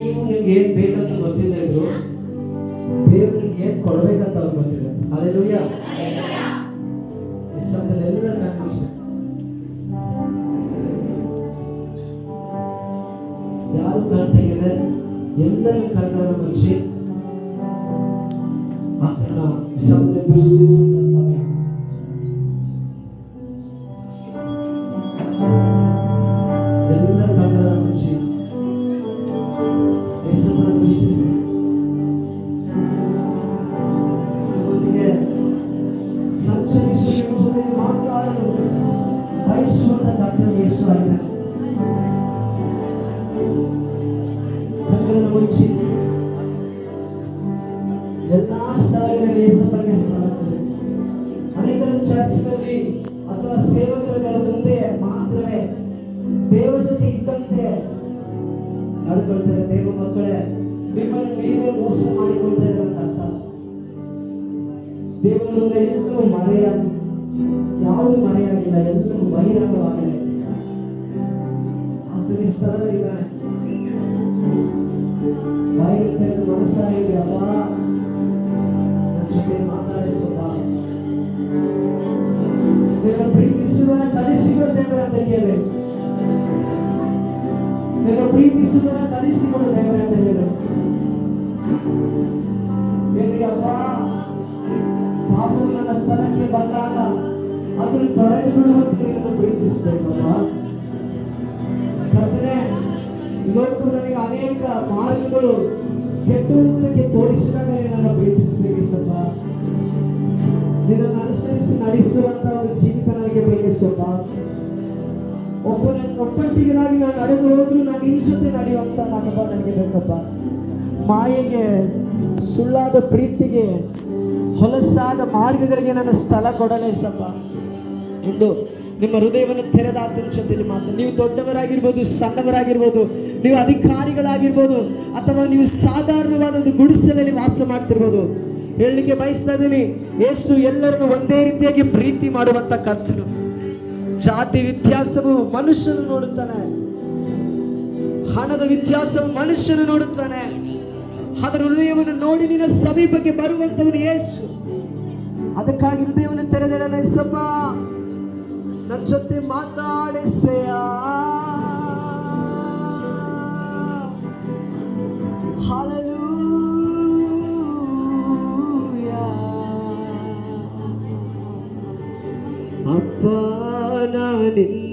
ನೀವು ನಿಮ್ಗೆ ಏನ್ ಬೇಕಂತ ಗೊತ್ತಿಲ್ಲ ಇದ್ರು ದೇವ್ರು ನಿಮ್ಗೆ ಏನ್ ಕೊಡ್ಬೇಕಂತ ಅವ್ರು ಗೊತ್ತಿಲ್ಲ. ಅದೇ ಕನ್ಫ್ಯೂಷನ್ ಎಲ್ಲರೂ ಖುಷಿ ಯಾರು ಕಾಣ್ತಾಗಿದೆ ಎಲ್ಲರೂ ಕನ್ನಡ ಮನುಷ್ಯ. ಸಮಯ. ಎಲ್ಲರ ಕನ್ನಡ ಮುಚ್ಚಿ ದೇವರ ಜೊತೆ ಇದ್ದಂತೆ ನಡ್ಕೊಳ್ತಾರೆ ದೇವ ಮಕ್ಕಳೇ, ನಿಮ್ಮನ್ನು ನೀವೇ ಮೋಸ ಮಾಡಿಕೊಳ್ತಾ ಇರುವಂತ ಅರ್ಥ. ದೇವರಿಂದ ಎಲ್ಲೂ ಮರೆಯಾಗಿ ಯಾವುದು ಮರೆಯಾಗಿಲ್ಲ ಎಲ್ಲರೂ ಮಾತಾಡಿಸಪ್ಪ ನಿನ್ನ ಪ್ರೀತಿಸುವ ಕಲಿಸಿರುವ ದೇವರ ಅಂತ ಕೇಳಬೇಕು ನಿನ್ನ ಪ್ರೀತಿಸುವ ಕಲಿಸಿಕೊಡು ದೇವರ ಅಂತ ಹೇಳಬೇಕು ಏನಿಗಪ್ಪ ಪಾಪವು ನನ್ನ ಸ್ಥಳಕ್ಕೆ ಬಂದಾಗ ಅದನ್ನು ತೊರೆದು ಬಿಡುವಂತೆ ನಿನ್ನನ್ನು ಪ್ರೀತಿಸಬೇಕಪ್ಪ ಕರ್ತನೆ ಇವತ್ತು ನನಗೆ ಅನೇಕ ಮಾರ್ಗಗಳು ಕೆಟ್ಟುವುದಕ್ಕೆ ತೋರಿಸಿದಾಗ ನಿನ್ನನ್ನು ಪ್ರೀತಿಸಬೇಕಿಸಪ್ಪ ನಿನ್ನನ್ನು ಅನುಸರಿಸಿ ನಡೆಸುವಂತ ಒಂದು ಜೀವಿತ ನನಗೆ ಬೇಕಿಸಪ್ಪ ಒಬ್ಬನ ಒಬ್ಬಟ್ಟಿಗರಾಗಿ ನಾನು ನಡೆದು ಹೋದ್ರು ನಾನು ನಿನ್ನ ಜೊತೆ ನಾನಪ್ಪ ನನಗೆ ಬೇಕಪ್ಪ. ಮಾಯೆಗೆ, ಸುಳ್ಳಾದ ಪ್ರೀತಿಗೆ, ಹೊಲಸಾದ ಮಾರ್ಗಗಳಿಗೆ ನನ್ನ ಸ್ಥಳ ಕೊಡಲೇಸಪ್ಪ ಎಂದು ನಿಮ್ಮ ಹೃದಯವನ್ನು ತೆರೆದ ಆತನ ಮಾತು. ನೀವು ದೊಡ್ಡವರಾಗಿರ್ಬೋದು, ಸಣ್ಣವರಾಗಿರ್ಬೋದು, ನೀವು ಅಧಿಕಾರಿಗಳಾಗಿರ್ಬೋದು, ಅಥವಾ ನೀವು ಸಾಧಾರಣವಾದ ಒಂದು ಗುಡಿಸಲಲ್ಲಿ ವಾಸ ಮಾಡ್ತಿರ್ಬೋದು, ಹೇಳಲಿಕ್ಕೆ ಬಯಸ್ತಾ ಇದ್ದೀನಿ ಯೇಸು ಎಲ್ಲರನ್ನು ಒಂದೇ ರೀತಿಯಾಗಿ ಪ್ರೀತಿ ಮಾಡುವಂತ ಕರ್ತನು. ಜಾತಿ ವ್ಯತ್ಯಾಸವು ಮನುಷ್ಯನು ನೋಡುತ್ತಾನೆ. ಹಣದ ವ್ಯತ್ಯಾಸವು ಮನುಷ್ಯನು ನೋಡುತ್ತಾನೆ. ಅದರ ಹೃದಯವನ್ನು ನೋಡಿ ನಿನ್ನ ಸಮೀಪಕ್ಕೆ ಬರುವಂತವನು ಯೇಸು. ಅದಕ್ಕಾಗಿ ಹೃದಯವನ್ನು ತೆರೆದಿಡನ ಸಪ್ಪ ನನ್ನ ಜೊತೆ ಮಾತಾಡಿಸೆಯ?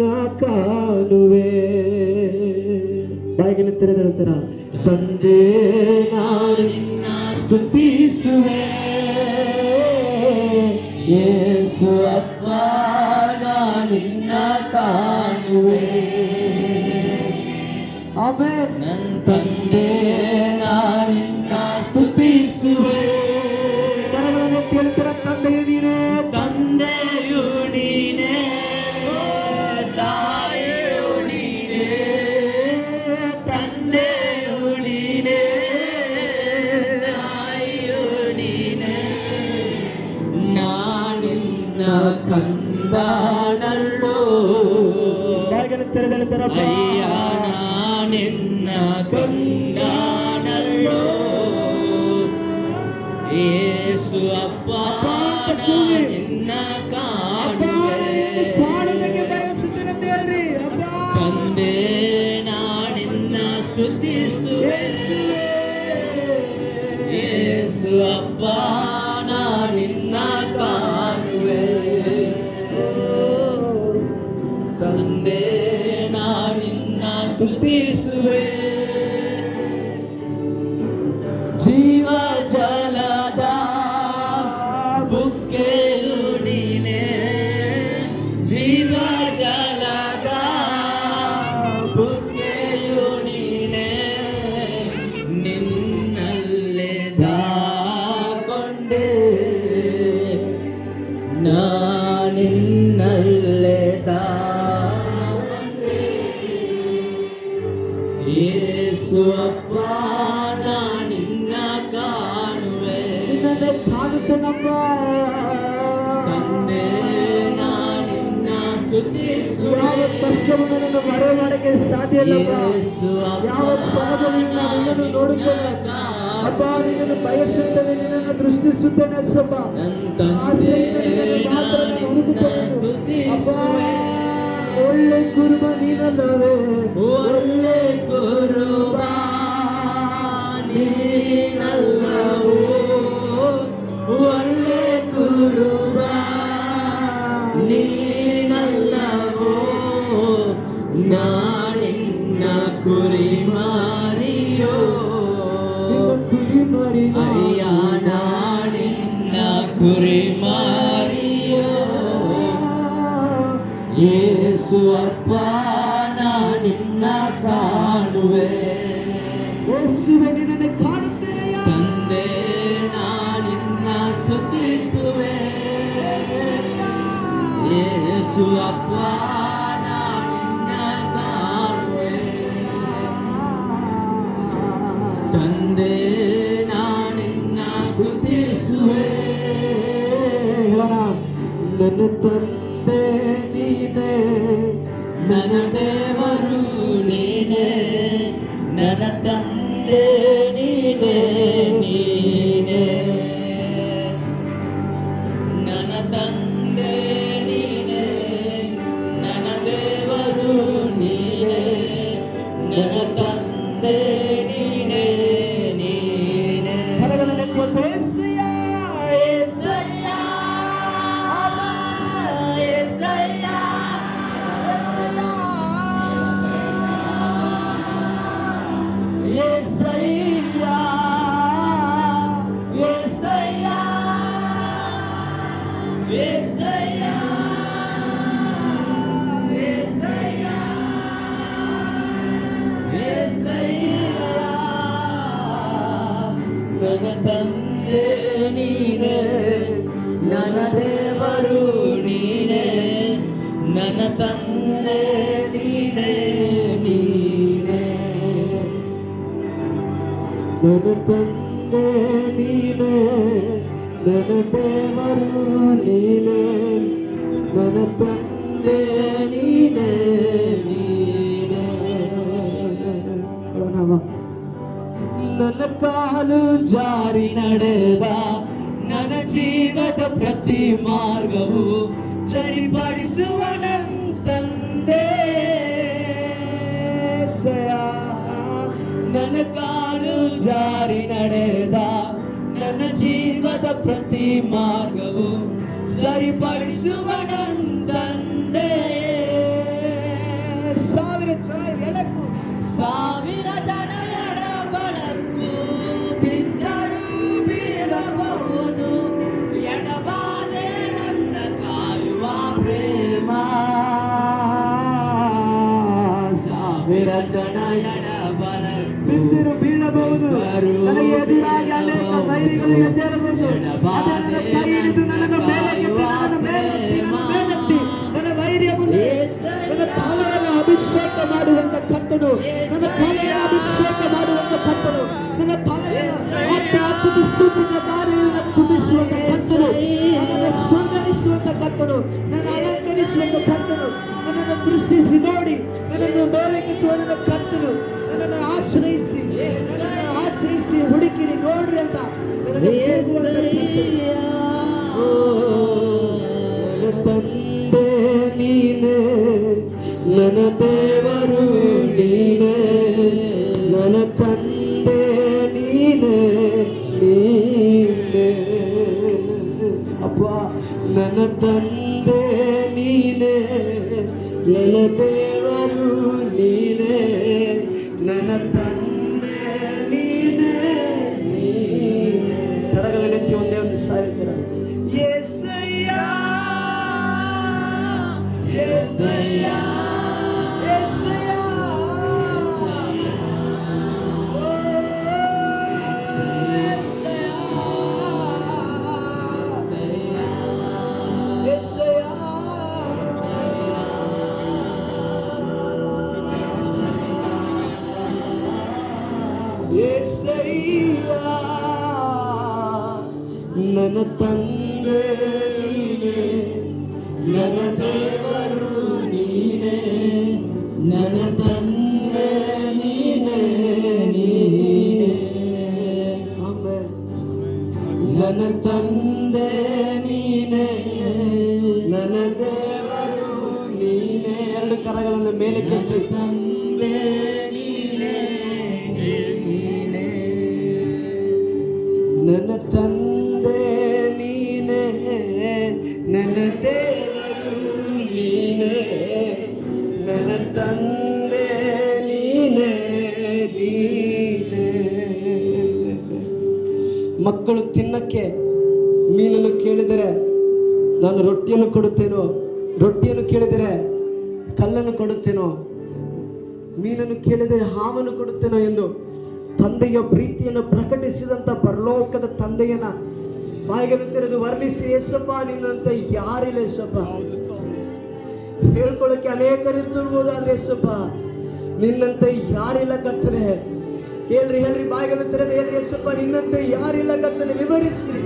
തന്ന കാലുവേ ഭയങ്കര തിരഞ്ഞെടുത്തറ തന്തേ സ്തുതിസുവേ യേശു അപ്പാ നിന്ന കാണുവേ അവൻ തന്റെ നാളിന്ന സ്തുതിസുവേ ಅಪ್ಪ ನಿನ್ನ ಕಾಣುವೆ ಕಾಣುವುದಕ್ಕೆ ಬಯಸುತ್ತೇನೆ ಹೇಳ್ರಿ ಅಪ್ಪ ತಂದೆ ನಾನಿನ್ನ ಸ್ತುತಿಸುವೆ ಯೇಸು ಅಪ್ಪ ನಾನಿನ್ನ ಕಾಣುವೆ ಯಾವ ಕಷ್ಟವನ್ನು ನನ್ನ ಮರೆ ಮಾಡಕ್ಕೆ ಸಾಧ್ಯ ಇಲ್ಲಪ್ಪ ಯೇಸು ಅಪ್ಪ ಯಾವ ಕ್ಷಣದಲ್ಲಿ ನಾನು ನಿನ್ನನ್ನು ಹುಡುಕುವೆ ಅಪ್ಪ ನಿನ್ನನ್ನು ಬಯಸುತ್ತೇನೆ ನಿನ್ನನ್ನು ದೃಷ್ಟಿಸುತ್ತೇನೆ ಸೊಬ್ಬ ಆಸೆಯಿಂದ ನಿನ್ನನ್ನು ಮಾತ್ರ ನಾನು ಹುಡುಕುತ್ತೇನೆ ಅಪ್ಪ ಒಳ್ಳೆ ಕುರುಬ ನೀನಲ್ಲವೇ ಒಳ್ಳೆ ಕುರುಬ ನೀನಲ್ಲವೋ ಒಳ್ಳೆ ಕುರುಬ നാണെന്ന കുറിമാറിയോ കുറിമാറി അയ്യാ നാണെന്ന കുറിമാറിയോ യേസു അപ്പാ നിന്ന കാണുവേ യേശുവെ നിന്നെ കാണുത്തരയ തന്നേ ഞാൻ നിന്ന സ്തുതിಸುവേ യേശു അപ്പാ ನನ್ನ ತಂದೆ ನೀನೇ ನನ್ನ ದೇವರು ನೀನೆ ನನ್ನ ತಂದೆ ನನ್ನ ತಂದೆ ನೀನೇ ನನ್ನ ದೇವರು ನೀನೇ ನನ್ನ ತಂದೆ ನೀನೇ ನೀನೇ ಹೇಳೋಣವಾ? ನನ್ನ ಕಾಲು ಜಾರಿ ನಡೆದ ನನ್ನ ಜೀವದ ಪ್ರತಿ ಮಾರ್ಗವು ಸರಿಪಡಿಸುವ ನನ್ನ ನನ್ನ ಜೀವದ ಪ್ರತಿ ಮಾರ್ಗವು ಸರಿಪಡಿಸುವ ನನ್ನ ತಂದೆ ಸಾವಿರ ಜನ ಎಡಕ್ಕೂ ಸಾವಿರ ಜನ ಎಡಬಲಕ್ಕೂ ಬಿದ್ದರೂ ಬೀಳಬಹುದು ಎಡಬಾದೆ ನನ್ನ ಕಾಯುವ ಪ್ರೇಮ ಸಾವಿರ ಜನ ಎಡಬಲಕ್ಕೂ ಬಿದ್ದಿರು ಬೀಳಬಹುದು. ನನಗೆ ಎದುರಾಗಿ ಅನೇಕ ವೈರಿಗಳು ಎದ್ದೇಳಬಹುದು. ಅದನ್ನು ನನ್ನ ಕೈ ಹಿಡಿದು ನನ್ನನ್ನು ಮೇಲಕ್ಕೆತ್ತಿ ನನ್ನನ್ನು ಮೇಲೆತ್ತಿ ನನ್ನ ಧೈರ್ಯ ನನ್ನ ವೈರಿಯ ಮುಂದೆ ನನ್ನ ಅಭಿಷೇಕ ಮಾಡುವಂತ ಕರ್ತನು. ನನ್ನ ಕಾಲೆಯ ಅಭಿಷೇಕ ಮಾಡುವಂತ ಕರ್ತನು. ನನ್ನ ಹತ್ತು ಸೂಚಿತ ದಾರಿಯನ್ನು ತುಂಬಿಸುವಂತ ಕರ್ತನು. ನನ್ನನ್ನು ಶೃಂಗರಿಸುವಂತ ಕರ್ತನು. ನನ್ನ ಅಲಂಕರಿಸುವಂತ ಕರ್ತನು. ತಂದೆ ನೀನೆ ನನ್ನ ದೇವರು ನೀನೆ ನನ್ನ ತಂದೆ ನೀನೆ ನೀನೆ ಅಪ್ಪ ನನ್ನ ತಂದೆ ನೀನೆ ನನ್ನ ದೇವರು ನೀನೆ ನನ್ನ ತಂದೆ ನೀನೆ ನನ್ನ ದೇವರು ನೀನೆ ನನ್ನ ತಂದೆ ನೀನೆ ನೀನೆ ನನ್ನ ತಂದೆ ನೀನೆ ನನ್ನ ದೇವರು ನೀನೆ ಎರಡು ಕರಗಳನ್ನು ಮೇಲೆ ಕೆಚ್ಚಿ ತಂದೆ ತಂದೆ, ನೀನೇ ಮಕ್ಕಳು ತಿನ್ನಕ್ಕೆ ಮೀನನ್ನು ಕೇಳಿದರೆ ನಾನು ರೊಟ್ಟಿಯನ್ನು ಕೊಡುತ್ತೇನೋ, ರೊಟ್ಟಿಯನ್ನು ಕೇಳಿದರೆ ಕಲ್ಲನ್ನು ಕೊಡುತ್ತೇನೋ, ಮೀನನ್ನು ಕೇಳಿದರೆ ಹಾವನ್ನು ಕೊಡುತ್ತೇನೋ ಎಂದು ತಂದೆಯ ಪ್ರೀತಿಯನ್ನು ಪ್ರಕಟಿಸಿದಂಥ ಪರಲೋಕದ ತಂದೆಯನ್ನ ಬಾಯಿಗೆ ತೆರೆದು ವರ್ಣಿಸಿ ಯೇಸಪ್ಪ ನಿನ್ನಂತ ಯಾರಿಲ್ಲ ಯೇಸಪ್ಪ ಹೇಳ್ಕೊಳ್ಳೋಕೆ ಅನೇಕರಿದ್ದಿರ್ಬೋದು ಆದ್ರೆ ಯೇಸಪ್ಪ, ನಿನ್ನಂತೆ ಯಾರಿಲ್ಲ ಕರ್ತನೆ. ಹೇಳ್ರಿ ಹೇಳ್ರಿ ಬಾಯಿಗೆಲ್ಲ ತೆರೆದು ಹೇಳ್ರಿ, ಯೇಸಪ್ಪ, ನಿನ್ನಂತೆ ಯಾರಿಲ್ಲ ಕರ್ತನೆ. ವಿವರಿಸಿ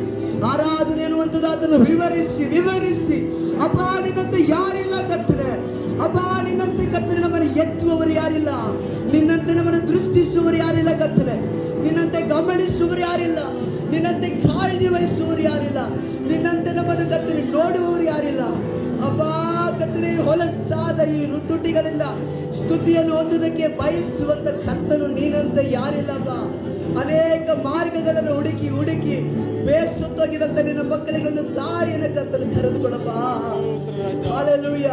ಆರಾಧನೆ ಅನ್ನುವಂಥದ್ದು ಅದನ್ನು ವಿವರಿಸಿ ವಿವರಿಸಿ. ಅಪ್ಪ ನಿನ್ನಂತೆ ಯಾರಿಲ್ಲ ಕರ್ತನೆ. ಅಪ್ಪ ನಿನ್ನಂತೆ ಕರ್ತನೆ ನಮ್ಮನ್ನು ಎತ್ತುವವರು ಯಾರಿಲ್ಲ. ನಿನ್ನಂತೆ ನಮ್ಮನ್ನು ದೃಷ್ಟಿಸುವವರು ಯಾರಿಲ್ಲ ಕರ್ತನೆ. ನಿನ್ನಂತೆ ಗಮನಿಸುವವರು ಯಾರಿಲ್ಲ. ನಿನ್ನಂತೆ ಕಾಳಜಿ ಈ ಋತುಟಿಗಳಿಂದ ಸ್ತುತಿಯನ್ನು ಹೊಂದುವುದಕ್ಕೆ ಬಯಸುವಂತ ಕರ್ತನು ನೀನಂತ ಯಾರಿಲ್ಲಪ್ಪ? ಅನೇಕ ಮಾರ್ಗಗಳನ್ನು ಹುಡುಕಿ ಹುಡುಕಿ ಬೇಸತ್ತೋಗಿದಂತ ನಿನ್ನ ಮಕ್ಕಳಿಗೆ ಒಂದು ದಾರಿಯನ್ನು ಕರ್ತಲು ತೆರೆದುಕೊಡಪ್ಪ ಹಾಲೆಲೂಯ್ಯ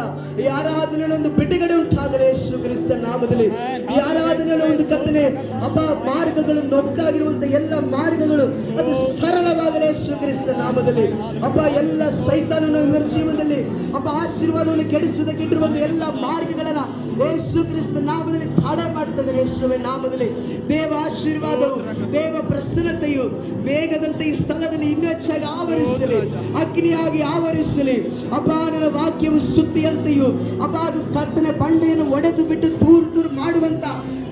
ಯಾರಾದ್ರೂ ಒಂದು ಬಿಡುಗಡೆ ಉಂಟಾಗಲಿ. ಯೇಸು ಕ್ರಿಸ್ತ ನಾಮದಲ್ಲಿ ಈ ಆರಾಧನೆಯಲ್ಲಿ ಒಂದು ಕರ್ತನೆ ಅಪ ಮಾರ್ಗಗಳು ನೊಕ್ಕಾಗಿರುವಂತ ಎಲ್ಲ ಮಾರ್ಗಗಳು ಅದು ಸರಳವಾಗಲಿ ಕ್ರಿಸ್ತ ನಾಮದಲ್ಲಿ. ಅಪ್ಪ, ಎಲ್ಲ ಸೈತಾನನು ಇವರ ಜೀವನದಲ್ಲಿ ಅಪ್ಪ, ಆಶೀರ್ವಾದವನ್ನು ಕೆಡಿಸುವುದಕ್ಕೆ ಇಟ್ಟಿರುವಂತ ಎಲ್ಲ ಮಾರ್ಗಗಳನ್ನ ಯೇಸು ಕ್ರಿಸ್ತ ನಾಮದಲ್ಲಿ ತಡ ಮಾಡ್ತದೆ ಯೇಸುವೆ ನಾಮದಲ್ಲಿ. ದೇವ ಆಶೀರ್ವಾದವು, ದೇವ ಪ್ರಸನ್ನತೆಯು ವೇಗದಂತೆ ಈ ಸ್ಥಳದಲ್ಲಿ ಇನ್ನೂ ಹೆಚ್ಚಾಗಿ ಆವರಿಸಲಿ, ಅಗ್ನಿಯಾಗಿ ಆವರಿಸಲಿ. ಅಪ್ಪ ವಾಕ್ಯವು ಸುತ್ತಿಯಂತೆಯೂ ಅಪ ಅದು ಕರ್ತನೆ ಬಂಡೆಯನ್ನು ಒಡೆದು ಬಿಟ್ಟು ದೂರ ದೂರ ಮಾಡುವಂತ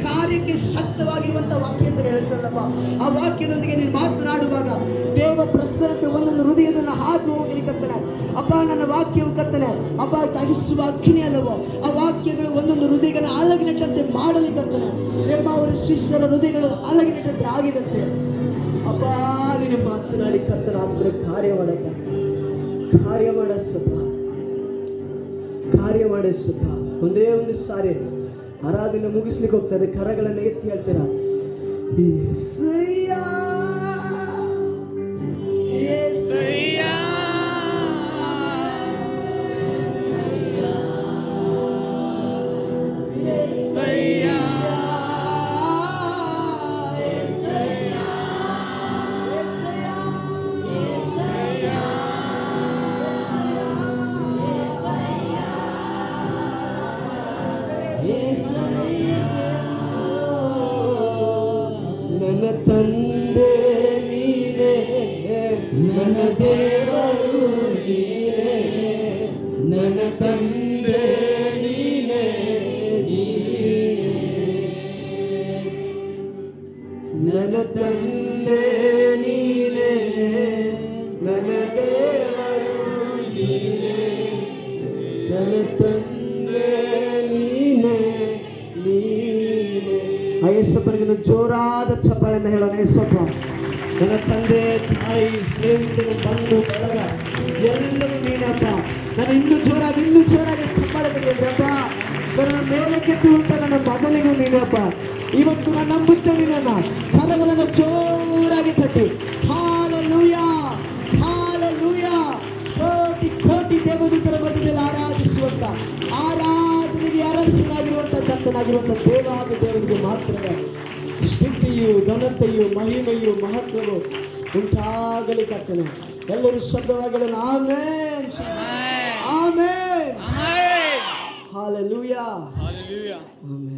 ಕಾರ್ಯಕ್ಕೆ ಶಕ್ತವಾಗಿರುವಂತ ವಾಕ್ಯ ಅಂತ ಹೇಳ್ತಾರಲ್ಲಪ್ಪ. ಆ ವಾಕ್ಯದೊಂದಿಗೆ ನೀನು ಮಾತನಾಡುವಾಗ ದೇವ ಪ್ರಸನ್ನತೆ ಒಂದೊಂದು ಹೃದಯದನ್ನು ಹಾದು ಹೋಗಲಿ ಕರ್ತನೆ ಅಪ್ಪ, ನನ್ನ ವಾಕ್ಯವು ಕರ್ತನೆ, ಅಪ್ಪ ತಗಿಸುವ ಅಗ್ನಿ ಅಲ್ಲವೋ? ಆ ವಾಕ್ಯಗಳು ಒಂದೊಂದು ಹೃದಯಗಳನ್ನ ಅಲಗಿನಟ್ಟಂತೆ ಮಾಡಲಿ ಕರ್ತನೆ ಎಂಬ ಅವರ ಶಿಷ್ಯರ ಹೃದಯಗಳು ಅಲಗಿನಟ್ಟಂತೆ ಆಗಿದಂತೆ. ಅಪ್ಪ, ನೀನು ಮಾತನಾಡಿ ಕರ್ತನ ಆತ್ಮನ ಕಾರ್ಯ ಮಾಡಪ್ಪ. ಕಾರ್ಯ ಮಾಡಸಪ್ಪ ಕಾರ್ಯ ಮಾಡಿಸಪ್ಪ ಒಂದೇ ಒಂದು ಸಾರಿ ಆರಾಧನೆ ಮುಗಿಸ್ಲಿಕ್ಕೆ ಹೋಗ್ತದೆ ಕರಗಳನ್ನು ಎತ್ತಿ ಹೇಳ್ತೀರಾ ಏಸಯ್ಯ, ಏಸಯ್ಯ. ತಂದೆ ನೀನೇ ನೀನೇ. ಒಂದು ಜೋರಾದ ಚಪ್ಪಾಳೆಯಿಂದ ಹೇಳೋಣ ಯೇಸಪ್ಪ ನನ್ನ ತಂದೆ, ತಾಯಿ, ಸ್ನೇಹಿತರು ಬಂಧು ಬಳಗ ಎಲ್ಲರೂ ನೀನಪ್ಪ. ನಾನು ಇನ್ನೂ ಜೋರಾಗಿ ಇನ್ನೂ ಜೋರಾಗಿ ಚಪ್ಪಾಳೆ ತಗೊಂಡ್ರಪ್ಪ ನನ್ನ ಮೇಲೆ ಕೆತ್ತುವಂತ ನನ್ನ ಮೊದಲಿಗೂ ನೀನಪ್ಪ. ಇವತ್ತು ನಾನು ನಂಬುತ್ತೆ ನನ್ನ ಕರಗಳನ್ನು ಜೋರಾಗಿ ತಟ್ಟಿ. ಚಂದನಾಗಿರುವಂತ ತೋಲಾದ ದೇವರಿಗೆ ಮಾತ್ರವೇ. ಸ್ತುತಿಯು ಘನತೆಯು ಮಹಿಮೆಯು ಮಹತ್ವವು ಉಂಟಾಗಲಿ ಕರ್ತನೆ. ಎಲ್ಲರೂ ಶಬ್ದವಾಗಿ ಆಮೇನ್ ಆಮೇನ್. ಹಾಲೆಲೂಯ. ಆಮೇನ್